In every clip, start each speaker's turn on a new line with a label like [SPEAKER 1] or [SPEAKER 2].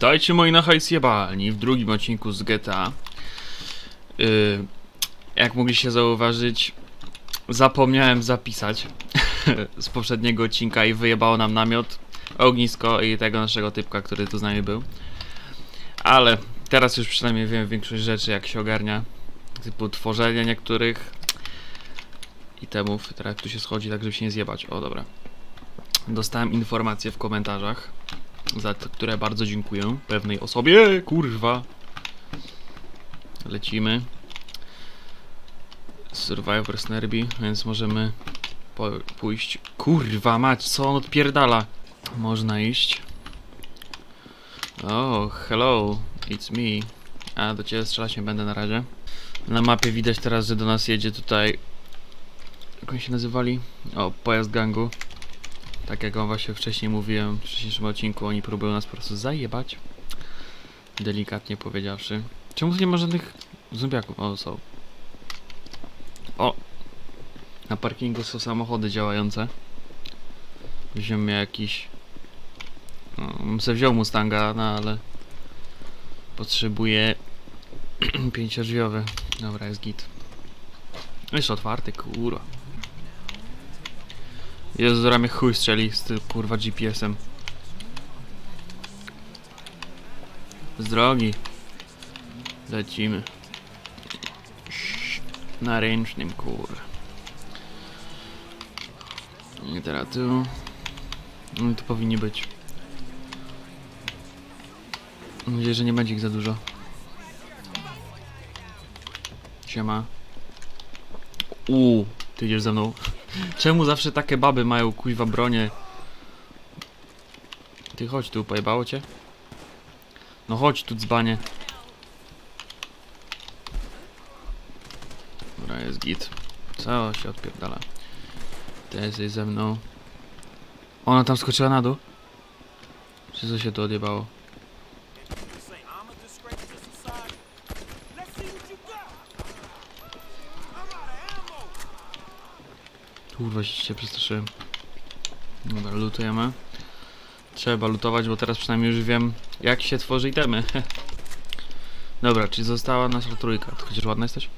[SPEAKER 1] Witajcie moi na hajsjebalni w drugim odcinku z GTA. Yy, jak mogliście zauważyć, zapomniałem zapisać z poprzedniego odcinka i wyjebało nam namiot, ognisko i tego naszego typka, który tu z nami był. Ale teraz już przynajmniej wiem większość rzeczy, jak się ogarnia, typu tworzenie niektórych itemów. Teraz tu się schodzi, tak żeby się nie zjebać. O, dobra. Dostałem informacje w komentarzach za które bardzo dziękuję pewnej osobie, kurwa. Lecimy. Survivor Snerby, więc możemy pójść. Kurwa mać, co on odpierdala? Można iść. Oh, hello, it's me. A, do ciebie strzelać nie będę na razie. Na mapie widać teraz, że do nas jedzie tutaj... Jak oni się nazywali? O, pojazd gangu. Tak jak wam właśnie wcześniej mówiłem w wcześniejszym odcinku, oni próbują nas po prostu zajebać. Delikatnie powiedziawszy. Czemu tu nie ma żadnych zombiaków? O, są. O! Na parkingu są samochody działające. Weźmiemy jakiś... No, bym se wziął Mustanga, no ale... Potrzebuję... pięciodrzwiowy. Dobra, jest git. Jeszcze otwarty, kurwa. Jezu, mnie chuj strzeli z tym kurwa GPS-em. Z drogi. Lecimy. Na ręcznym, kur. I teraz tu. No tu powinni być. Mam nadzieję, że nie będzie ich za dużo. Siema. Uuu, ty idziesz ze mną. Czemu zawsze takie baby mają kuźwa bronie? Ty chodź tu, pojebało cię? No chodź tu, dzbanie. Dobra, jest git. Co się odpierdala? Ty jesteś ze mną. Ona tam skoczyła na dół? Czy co się tu odjebało? Kurwa, się przestraszyłem. Dobra, lutujemy. Trzeba lutować, bo teraz przynajmniej już wiem, jak się tworzy itemy. Dobra, czyli została nasza trójka. Chociaż ładna jesteś?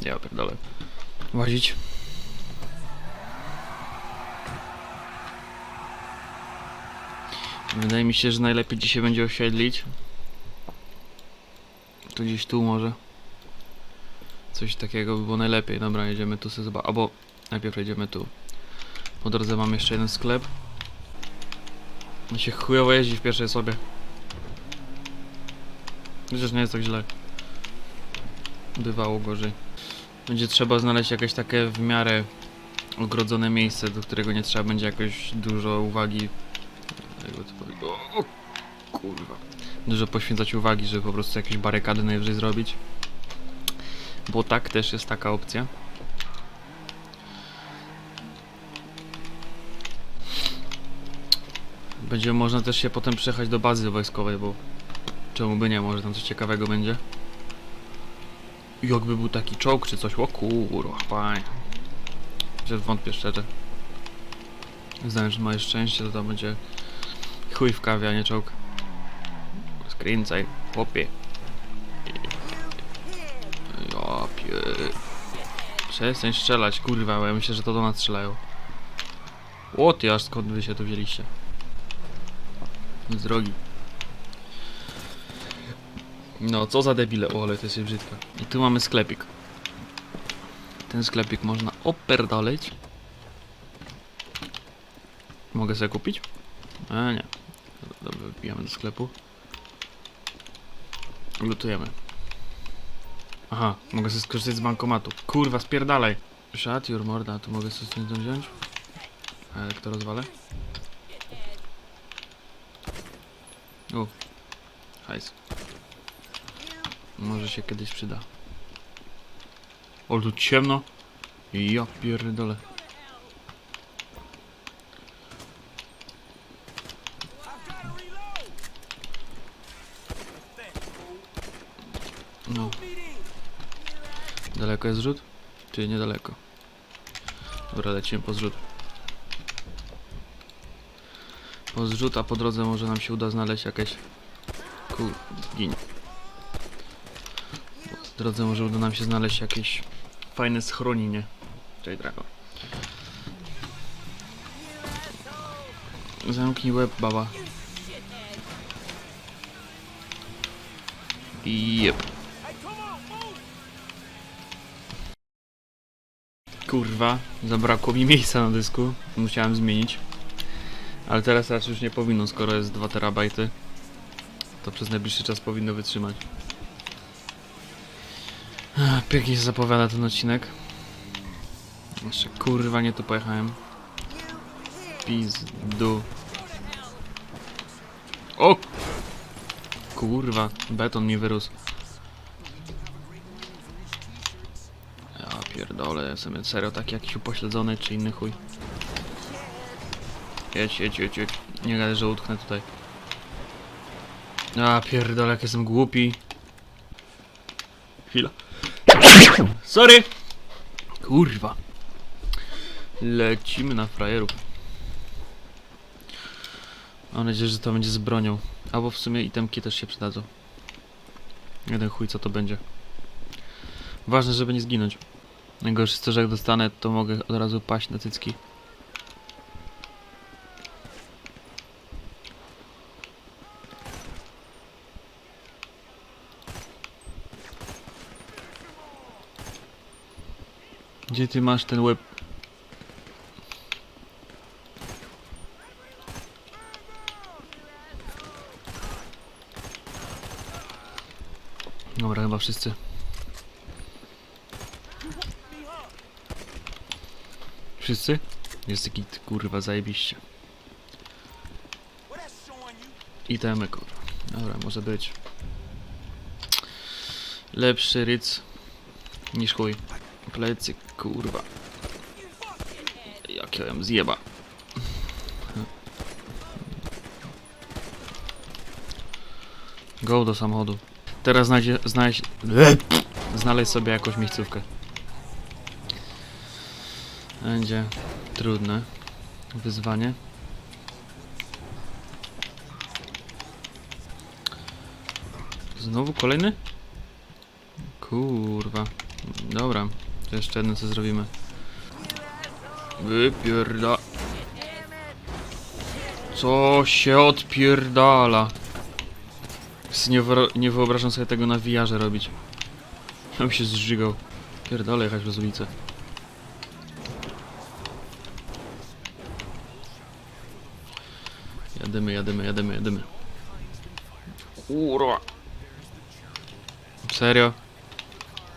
[SPEAKER 1] Ja pierdolę. Łazić. Wydaje mi się, że najlepiej dzisiaj będzie osiedlić. Tu gdzieś tu może. Coś takiego by było najlepiej. Dobra, jedziemy tu sobie zobaczyć. Albo najpierw jedziemy tu. Po drodze mam jeszcze jeden sklep. Mi się chujowo jeździ w pierwszej sobie. Chociaż nie jest tak źle. Bywało gorzej. Będzie trzeba znaleźć jakieś takie w miarę ogrodzone miejsce, do którego nie trzeba będzie jakoś dużo uwagi. O kurwa. Dużo poświęcać uwagi, żeby po prostu jakieś barykady najwyżej zrobić. Bo tak też jest taka opcja. Będzie można też się potem przejechać do bazy wojskowej, bo czemu by nie, może tam coś ciekawego będzie. Jakby był taki czołg czy coś, o kurwa, fajnie. Chociaż wątpię szczerze. Znając, że masz szczęście, to tam będzie chuj w kawie, a nie czołg. Skręcaj, chłopie. Przestań strzelać, kurwa, bo ja myślę, że to do nas strzelają. O ty, aż skąd wy się tu wzięliście? Z drogi. No, co za debile, o ale to jest brzydka. I tu mamy sklepik. Ten sklepik można operdaleć. Mogę sobie kupić? A nie. Dobra, wbijamy do sklepu. Lutujemy. Aha, mogę sobie skorzystać z bankomatu. Kurwa, spierdalaj. Shut your morda, tu mogę sobie stąd wziąć? A jak to rozwalę? U. Hajs. Może się kiedyś przyda. O, tu ciemno. Ja pierdolę. No. Daleko jest zrzut? Czy niedaleko? Dobra, lecimy po zrzut. Po zrzut, a po drodze może nam się uda znaleźć jakieś... Kur... Gin. Po drodze może uda nam się znaleźć jakieś fajne schronienie. Cześć, Drago. Zamknij łeb, baba. Jep. Kurwa, zabrakło mi miejsca na dysku. Musiałem zmienić. Ale teraz raczej już nie powinno, skoro jest 2 terabajty. To przez najbliższy czas powinno wytrzymać. Pięknie się zapowiada ten odcinek. Jeszcze kurwa nie tu pojechałem. Pizdu. O! Kurwa, beton mi wyrósł. Ja pierdolę, jestem serio taki jakiś upośledzony czy inny chuj. Jedź, jedź, jedź, jedź. Nie gadaj, że utknę tutaj. A pierdolę, jak jestem głupi. Chwila. Sorry! Kurwa. Lecimy na frajerów. Mam nadzieję, że to będzie z bronią. Albo w sumie itemki też się przydadzą. Jeden chuj, co to będzie. Ważne, żeby nie zginąć. Najgorsze jest to, że jak dostanę, to mogę od razu paść na cycki. Gdzie ty masz ten łeb? Dobra, chyba wszyscy. Wszyscy? Jest taki kurwa zajebiście. Itemy kurwa. Dobra, może być. Lepszy ryc niż chuj. Plecy kurwa. Jak ja ją zjeba. Go do samochodu. Teraz znajdzie, znaleźć, znaleźć sobie jakąś miejscówkę. Będzie trudne wyzwanie. Znowu kolejny? Kurwa. Dobra, to jeszcze jedno co zrobimy. Wypierda... Co się odpierdala? Nie, nie wyobrażam sobie tego na VR robić. Ja bym się zżygał. Pierdolę jechać przez ulicę. Jadymy, jadymy, jadymy, jadymy. Kurwa. Serio?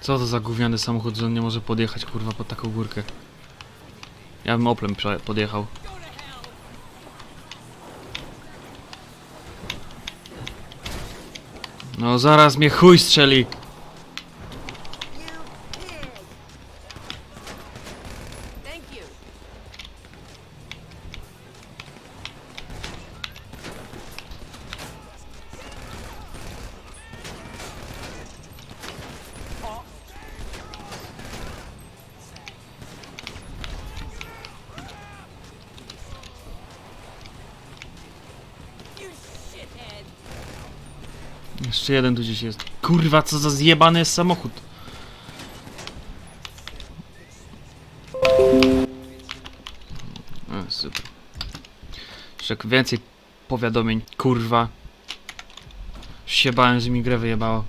[SPEAKER 1] Co to za gówniany samochód, że on nie może podjechać kurwa pod taką górkę? Ja bym Oplem podjechał. No zaraz mnie chuj strzeli! Jeszcze jeden tu gdzieś jest. Kurwa, co za zjebany jest samochód. A, super. Jeszcze więcej powiadomień. Kurwa. Już się bałem, że mi grę wyjebało.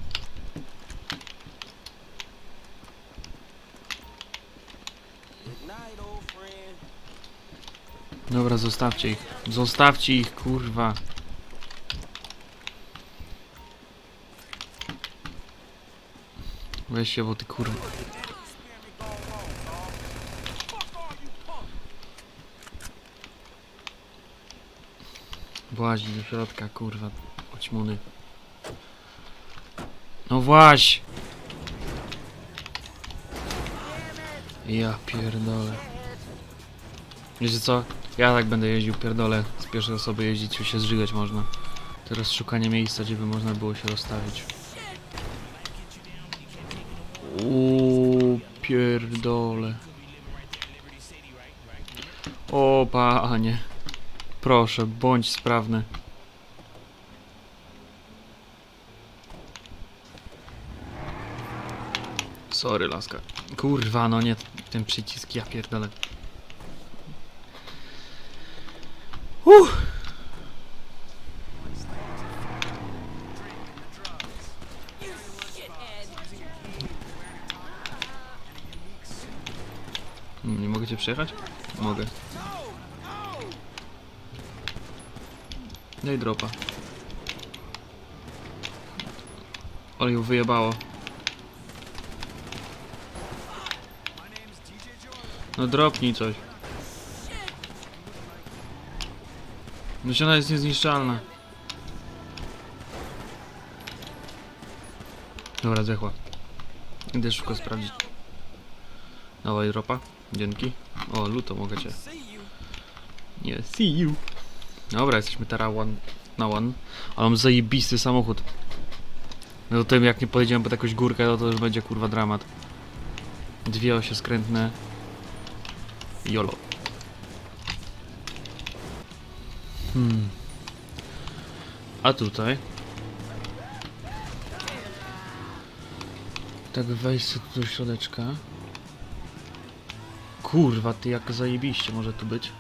[SPEAKER 1] Dobra, zostawcie ich. Zostawcie ich, kurwa. Weź się, bo ty kurwa. Właź do środka, kurwa. Oćmuny. No właź! Ja pierdolę. Wiecie co? Ja tak będę jeździł, pierdolę. Z pierwszej osoby jeździć, tu się zżygać można. Teraz szukanie miejsca, gdzie by można było się rozstawić. Uuu, pierdolę. O panie. Proszę, bądź sprawny. Sorry, laska. Kurwa, no nie ten przycisk, ja pierdolę. Uff. Nie mogę cię przejechać? Mogę. Daj dropa. Ale ją wyjebało. No dropnij coś. No się ona jest niezniszczalna. Dobra, zechła. Idę szybko sprawdzić. Dawaj dropa. Dzięki. O, luto mogę cię. Nie, see you. Dobra, jesteśmy teraz one na one. Ale mam zajebisty samochód. No to tym jak nie pojedziemy pod jakąś górkę, no to już będzie kurwa dramat. Dwie osie skrętne. Jolo. Hmm. A tutaj? Tak wejść sobie tu do środeczka. Kurwa, ty jak zajebiście może tu być.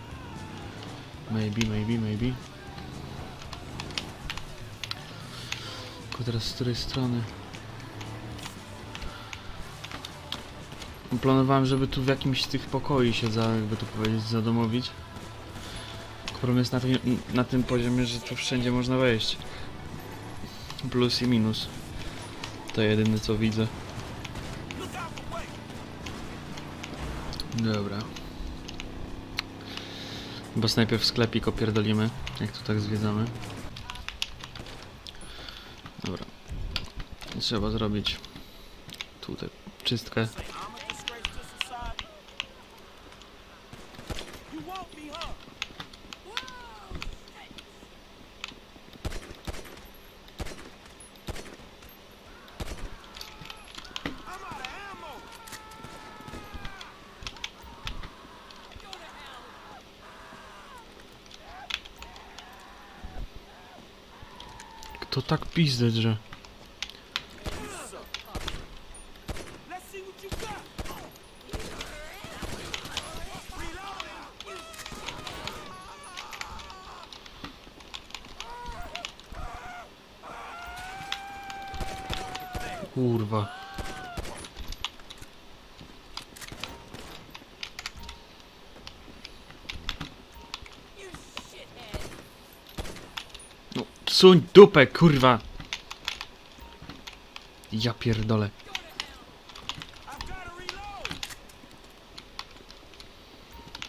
[SPEAKER 1] Maybe, maybe, maybe. Tylko teraz z której strony? Planowałem, żeby tu w jakimś z tych pokoi się za, jakby to powiedzieć, zadomowić. Problem jest na tym, na tym poziomie, że tu wszędzie można wejść. Plus i minus. To jedyne co widzę. Dobra. Bo najpierw sklepik opierdolimy, jak tu tak zwiedzamy. Dobra. Trzeba zrobić tutaj czystkę. Kto tak
[SPEAKER 2] got. Reloading.
[SPEAKER 1] Kurwa.
[SPEAKER 3] You shithead.
[SPEAKER 1] No, suń dupę, kurwa! Ja pierdolę.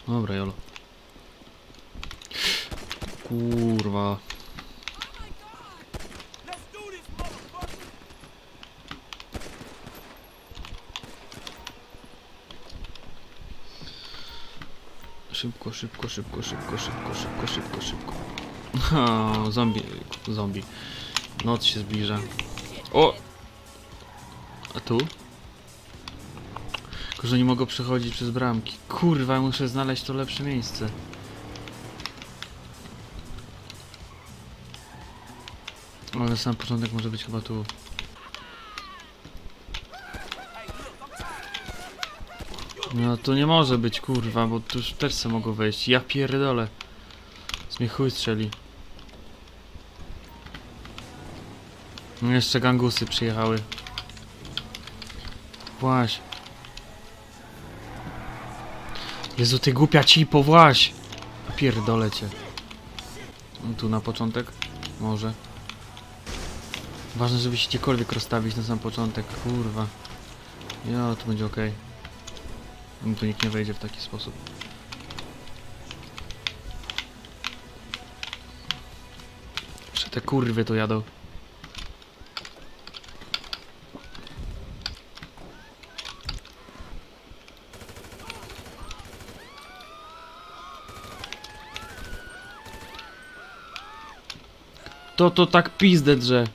[SPEAKER 1] Dobra, jolo. Kurwa.
[SPEAKER 2] Motherfucker.
[SPEAKER 1] Szybko, szybko, szybko, szybko, szybko, szybko, szybko, szybko. O, zombie, zombie. Noc się zbliża. O! A tu? Tylko, że nie mogę przechodzić przez bramki. Kurwa, muszę znaleźć to lepsze miejsce. Ale sam początek może być chyba tu. No to nie może być kurwa, bo tu już też se mogą wejść. Ja pierdolę. Z mnie chuj strzeli. Jeszcze gangusy przyjechały. Właś. Jezu, ty głupia cipo, właś! Pierdolę cię. No Tu na początek? Może. Ważne, żeby się gdziekolwiek rozstawić na sam początek, kurwa. Ja, to będzie okej. No Tu nikt nie wejdzie w taki sposób. Że te kurwy to jadą. To to tak pizdę drze.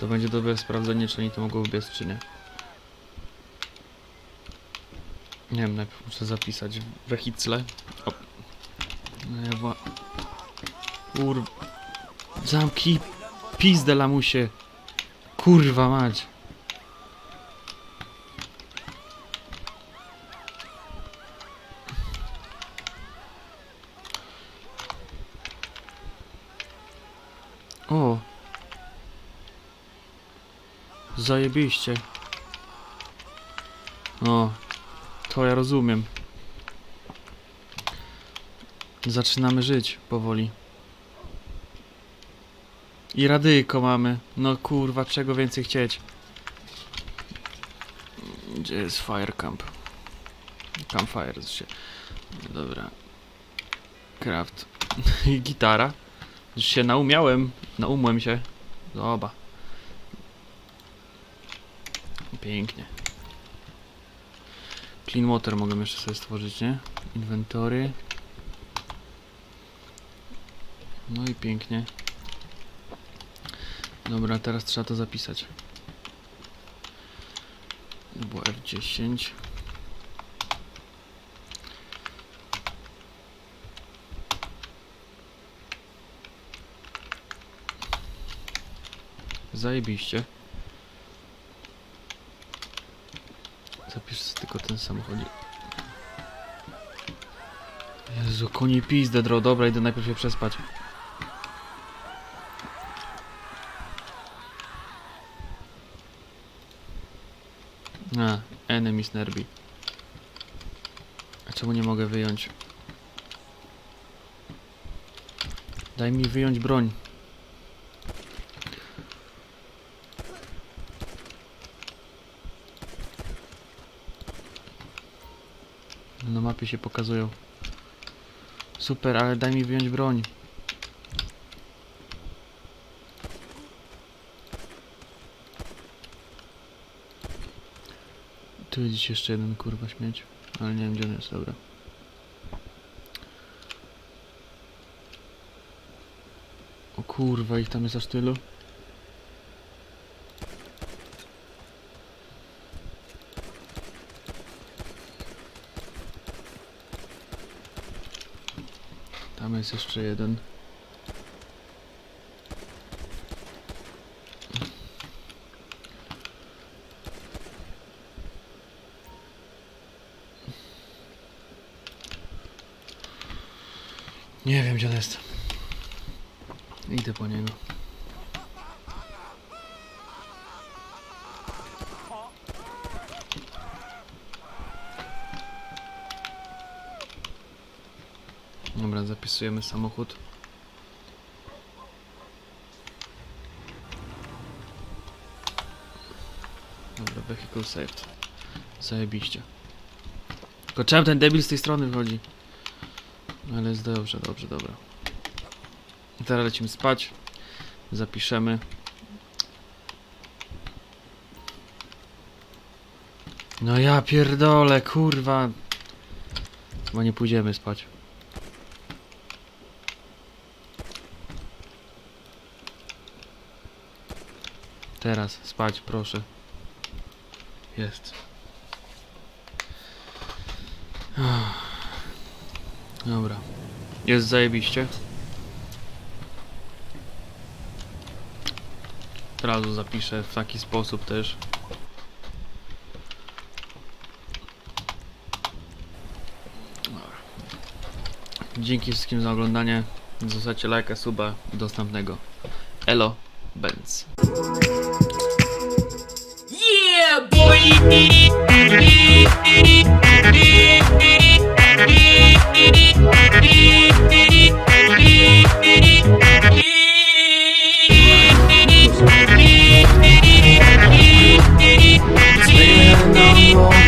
[SPEAKER 1] To będzie dobre sprawdzenie, czy oni to mogą wbiec, czy nie. Nie wiem, najpierw muszę zapisać wehicle. O. No Kurwa. Zamki pizdę lamusie. Kurwa mać. O. Zajebiście. O. To ja rozumiem. Zaczynamy żyć powoli. I radyjko mamy. No kurwa, czego więcej chcieć? Gdzie jest Firecamp? Campfire się. Dobra. Craft. I gitara. Już się naumiałem. Naumłem się. Zoba. Pięknie. Clean water mogę jeszcze sobie stworzyć, nie? Inwentory. No i pięknie. Dobra, teraz trzeba to zapisać. To było F10. Zajebiście. Zapisz tylko ten samochodzik. Jezu, konie pizdę dro. Dobra, idę najpierw się przespać. A, enemies nerbi. A czemu nie mogę wyjąć? Daj mi wyjąć broń. Na mapie się pokazują. Super, ale daj mi wyjąć broń. Tu jest jeszcze jeden kurwa śmieć. Ale nie wiem gdzie on jest, dobra. O kurwa, ich tam jest aż tylu. Tam jest jeszcze jeden. Nie wiem gdzie on jest. Idę po niego. Dobra, zapisujemy samochód. Dobra, vehicle saved. Zajebiście. Tylko czemu ten debil z tej strony wychodzi? Ale jest dobrze, dobrze, dobra. Teraz lecimy spać. Zapiszemy. No ja pierdolę, kurwa. Chyba nie pójdziemy spać. Teraz, spać, proszę. Jest. Dobra. Jest zajebiście. Od razu zapiszę w taki sposób też. Dobra. Dzięki wszystkim za oglądanie. Zostawcie lajka, suba i dostępnego. Elo, Benz.
[SPEAKER 3] Yeah, boy!